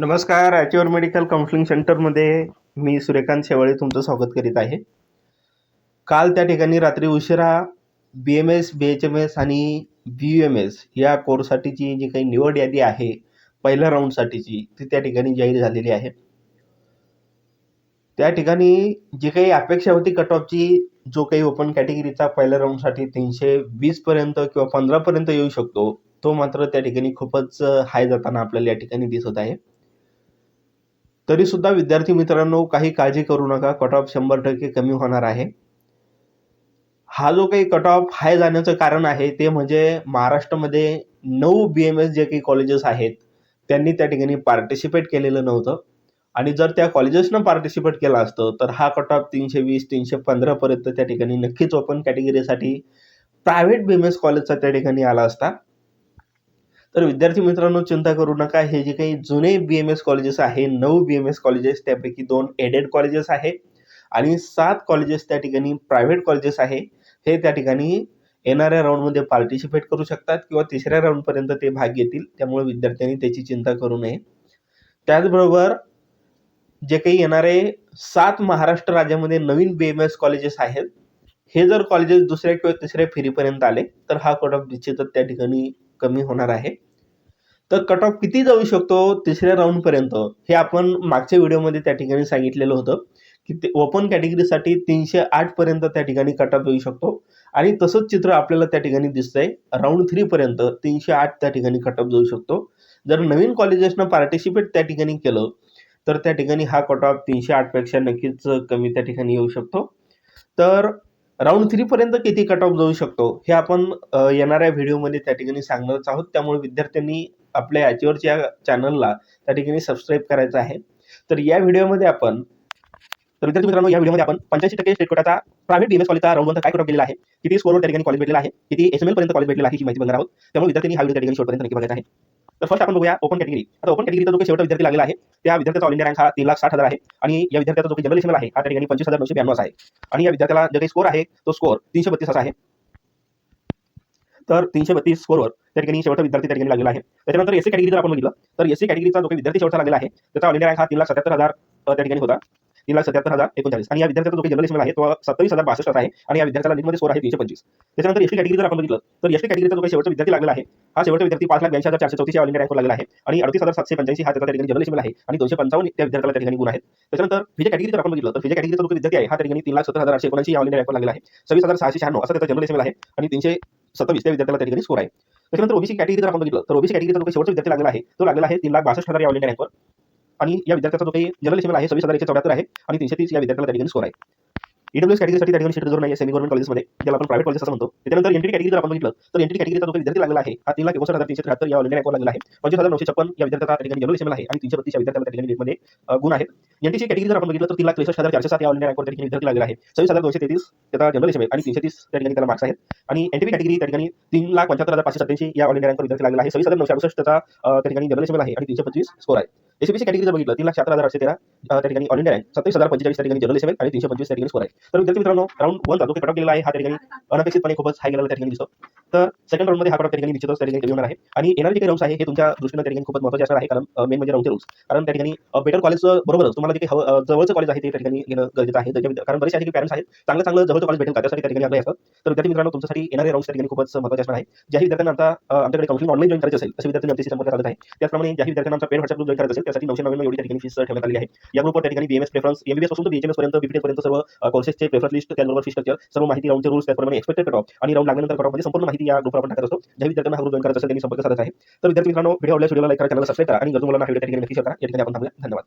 नमस्कार ॲच्युअर medical counselling सेंटरमध्ये मी सूर्यकांत शेवाळे तुमचं स्वागत करीत आहे. काल त्या ठिकाणी रात्री उशिरा B M S B H M S आणि बी यू एम एस या कोर्ससाठीची जी काही निवड यादी आहे पहिल्या राऊंडसाठीची ती त्या ठिकाणी जाहीर झालेली आहे. त्या ठिकाणी जी काही अपेक्षा होती कट ऑफची जो काही ओपन कॅटेगरीचा पहिल्या राऊंडसाठी तीनशे वीसपर्यंत किंवा पंधरापर्यंत येऊ शकतो तो मात्र त्या ठिकाणी खूपच हाय जाताना आपल्याला या ठिकाणी दिसत आहे. तरी सुद्धा विद्यार्थी मित्रांनो काही काळजी करू नका. कट ऑफ शंभर टक्के कमी होणार आहे. हा जो काही कट ऑफ हाय जाण्याचं कारण आहे ते म्हणजे महाराष्ट्रामध्ये नऊ बी एम एस जे काही कॉलेजेस आहेत त्यांनी त्या ठिकाणी पार्टिसिपेट केलेलं नव्हतं. आणि जर त्या कॉलेजेसनं पार्टिसिपेट केलं असतं तर हा कट ऑफ तीनशे वीस तीनशे पंधरापर्यंत त्या ठिकाणी नक्कीच ओपन कॅटेगरीसाठी प्रायव्हेट बी एम एस कॉलेजचा त्या ठिकाणी आला असता. तर विद्यार्थी मित्रांनो चिंता करू नका. हे जे काही जुने बी एम एस कॉलेजेस आहे नऊ बी एम एस कॉलेजेस त्यापैकी दोन एडेड कॉलेजेस आहे आणि सात कॉलेजेस त्या ठिकाणी प्रायव्हेट कॉलेजेस आहे. हे त्या ठिकाणी येणाऱ्या राऊंडमध्ये पार्टिसिपेट करू शकतात किंवा तिसऱ्या राऊंडपर्यंत ते भाग घेतील. त्यामुळे विद्यार्थ्यांनी त्याची चिंता करू नये. त्याचबरोबर जे काही येणारे सात महाराष्ट्र राज्यामध्ये नवीन बी एम एस कॉलेजेस आहेत हे जर कॉलेजेस दुसऱ्या किंवा तिसऱ्या फेरीपर्यंत आले तर हा कट ऑफ निश्चितच त्या ठिकाणी कमी होणार आहे. तर कट ऑफ किती जाऊ शकतो? तिसऱ्या राऊंडपर्यंत हे आपण मागच्या व्हिडिओमध्ये त्या ठिकाणी सांगितलेलं होतं की ते ओपन कॅटेगरीसाठी तीनशे आठपर्यंत त्या ठिकाणी कट ऑफ येऊ शकतो. आणि तसंच चित्र आपल्याला त्या ठिकाणी दिसतंय राऊंड थ्रीपर्यंत तीनशे आठ त्या ठिकाणी कट ऑफ जाऊ शकतो. जर नवीन कॉलेजेसनं पार्टिसिपेट त्या ठिकाणी केलं तर त्या ठिकाणी हा कट ऑफ तीनशे आठपेक्षा नक्कीच कमी त्या ठिकाणी येऊ शकतो. तर राऊंड थ्रीपर्यंत किती कट ऑफ जाऊ शकतो हे आपण येणाऱ्या व्हिडिओमध्ये त्या ठिकाणी सांगणारच आहोत. त्यामुळे विद्यार्थ्यांनी आपल्या याच्यावरच्या चॅनलला त्या ठिकाणी सबस्क्राईब करायचं आहे. तर या व्हिडिओमध्ये आपण तर विद्यार्थी मित्रांनो या व्हिडिओमध्ये आपण पंच्याऐंशी टक्के स्टेट कोटाचा प्रायव्हेट बीएमएस कॉलेजचा राऊंड काय कट ऑफ आहे किती स्कोरवर त्या ठिकाणी कॉलेज भेटलेला आहे किती एसएमएल पर्यंत कॉलेज भेटलेला आहे ही माहिती बघणार आहोत. त्यामुळे विद्यार्थ्यांनी हा व्हिडिओ त्या ठिकाणी शेवटपर्यंत नक्की बघायचा आहे. तर फर्स्ट आपण बघूया ओपन कॅटेगरी आता ओपन कॅटेगरीचा जो काही शेवटचा विद्यार्थी लागला आहे त्या विद्यार्थ्याचा ऑल इंडिया रँक हा तीन लाख साठ हजार आहे. आणि या विद्यार्थ्याचा जो काही जनरल आहे हा त्या ठिकाणी पंचवीस हजार नऊशे ब्याण्णव आहे. आणि या विद्यार्थ्याला जो काही स्कोर आहे तो स्कोर तीनशे बत्तीस असा आहे. तर तीनशे बत्तीस स्कोरवर त्या ठिकाणी शेवटचा विद्यार्थी त्या ठिकाणी लागलेला आहे. त्याच्यानंतर एसी कॅटेगरी जर आपण बघितलं तर एसी कॅटेगरीचा जो काही विद्यार्थी शेवटचा लागलेला आहे त्याचा ऑल इंडिया रँक हा तीन लाख सत्याहत्तर हजार त्या ठिकाणी होता. तीन लाख सत्याहत्तर हजार एकोणचाळीस. आणि या विद्यार्थ्याचा जो काही जनरल लेवल आहे तो सत्तावीस हजार बासष्ट आहे. आणि या विद्यार्थ्याला नीटमध्ये स्कोर आहे तीनशे पंचवीस. त्याच्यानंतर एसटी कॅटेगरी जर आपण बघितलं तर एसटी कॅटेगरीचा जो काही शेवटचा विद्यार्थी लागला आहे हा शेवटचा विद्यार्थी पाच लाख ब्याऐंशी हजार चारशे चौतीस ऑल इंडिया रँकवर लागला आहे. आणि अडतीस हजार सातशे पंच्याऐंशी हा त्याचा त्या ठिकाणी जनरल लेवल आहे. आणि दोनशे पंचावन्न त्या विद्यार्थ्याला त्या ठिकाणी गुण आहेत. त्याच्यानंतर फिजिक कॅटेगरी जर आपण बघितलं तर फिजिक कॅटेगरीचा जो विद्यार्थी आहे हा त्या ठिकाणी तीन लाख सत्तर हजार आठशे एकोणऐंशी ऑल इंडिया रँकवर लागला आहे. सव्वीस हजार सहाशे शहाण्णव असा त्याचा जनरल लेवल आहे. आणि तीनशे सत्तावीस त्या विद्यार्थ्याला त्या ठिकाणी स्कोर आहे. त्याच्यानंतर ओबीसी कॅटेगरी जर आपण बघितलं तर ओबीसी कॅटेगरीचा जो शेवटचा विद्यार्थी लागला आहे तो लागला आहे तीन लाख बासष्ट हजार या ऑल इंडिया रँकवर आणि या विद्यार्थ्याचा जो काही जनरल लेवल आहे सव्वीस हजार एकशे चौऱ्याहत्तर आहे आणि तीनशे तीस या विद्यार्थ्याला त्या ठिकाणी स्कोर आहे ईडब्ल्यूएस कॅटेगरीसाठी त्या ठिकाणी सीट रिझर्व नाही सेमी गव्हर्मेंट कॉलेजमध्ये ज्याला आपण प्रायव्हेट कॉलेज असं म्हणतो. त्यानंतर एंट्री कॅटेगरी जर आपण बघितलं तर एंट्री कॅटेगरीचा जो विद्यार्थी लागला आहे हा तीन लाख एकोणसाठ हजार तीनशे त्र्याहत्तर या ऑल रॅकवर लागला आहे. पंचवीस हजार नऊशे छप्पन या विद्यार्थ्याचा त्या ठिकाणी जनरल सेमल आहे आणि तीनशे बत्तीस या विद्यार्थ्याला त्या ठिकाणी नीटमध्ये गुण आहेत एनटीसी कॅटेगरी जर आपण बघितलं तर तीन लाख त्रेसष्ट हजार चारशे सात या ऑल रॅकवर त्या ठिकाणी विद्यार्थी लागला आहे. सव्वीस हजार दोनशे तेतीस त्याचा जनरल सेमल आणि तीनशे तीस त्या ठिकाणी त्याला मार्क्स आहेत. आणि एनटीपी कॅटेगरी त्या ठिकाणी तीन लाख पंच्याहत्तर हजार पाचशे सत्याऐंशी या ऑल रॅकवर विद्यार्थी लागला आहे. सव्वीस हजार नऊशे अडुसष्ट त्याचा त्या ठिकाणी जनरल सेमल आहे आणि तीनशे पंचवीस स्कोर आहे. एसीबीसी कॅटेगरी जर बघितलं तीन लाख शहात्तर हजार आठशे तेरा त्या ठिकाणी ऑल इंडिया रँक सत्तावीस हजार पंचेचाळीस त्या ठिकाणी जनरल सेवन आणि तीनशे पंचवीस त्या ठिकाणी स्कोर आहे तर विद्यार्थी मित्रांनो राऊंड वन जो काही कट गेलेला आहे हा त्या ठिकाणी अनपेक्षितपणे खूपच हाय गेलेला त्या ठिकाणी दिसतो तर सेकंड राऊंडमध्ये हा कट त्या ठिकाणी निश्चितच त्या ठिकाणी होणार आहे आणि येणारे जे काही राऊंड्स आहे हे तुमच्या दृष्टीने त्या ठिकाणी खूपच महत्त्वाचे असणार आहे कारण मेन म्हणजे राऊंडचे रूल्स कारण त्या ठिकाणी बेटर कॉलेज बरोबरच तुम्हाला जे काही हवं जवळचं कॉलेज आहे ते त्या ठिकाणी घेणं गरजेचं आहे कारण बरेचसे असे पॅरेंट्स आहेत चांगलं चांगलं जवळचं कॉलेज भेटेल त्यासाठी त्या ठिकाणी आग्रही असतं तर विद्यार्थी मित्रांनो तुमच्यासाठी येणारे राऊंड त्या ठिकाणी खूपच महत्त्वाचे असणार आहे ज्याही विद्यार्थ्यांना आता आमच्याकडे काउन्सिलिंग ऑनलाईन जॉईन करायचं असेल असे विद्यार्थी आमच्याशी संपर्क साधत आहे त्याचप्रमाणे ज्याही विद्यार्थ्यांना आमचा पेड व्हॉट्सअप जॉईन करायचं असेल त्यासाठी नऊशे नव्याण्णव एवढी त्या ठिकाणी फीस ठेवण्यात आली आहे. या ग्रुपवर त्या ठिकाणी बीएमएस प्रेफरन्स एमबीएसपासून तर बीएचएमएस पर्यंत बीपीएस पर्यंत सर्व कोर्सेसचे प्रेफरन्स लिस्ट त्याचबरोबर फी स्ट्रक्चर सर्व माहिती राऊंडचे रूल्स त्याचप्रमाणे एक्सपेक्टेड कट ऑफ आणि राऊंड लागल्यानंतर कट ऑफमध्ये संपूर्ण माहिती या ग्रुपवर आपण टाकत असतो. ज्या विद्यार्थ्यांना हा ग्रुप जॉईन करायचा असेल त्यांनी संपर्क साधत आहे. तर विद्यार्थी मित्रांनो व्हिडिओ आवडल्यास व्हिडिओला लाईक करा चॅनल सबस्क्राईब करा आणि गरजू मुलांना व्हिडिओ त्या ठिकाणी नक्की करा. या ठिकाणी आपण थांबूया. धन्यवाद.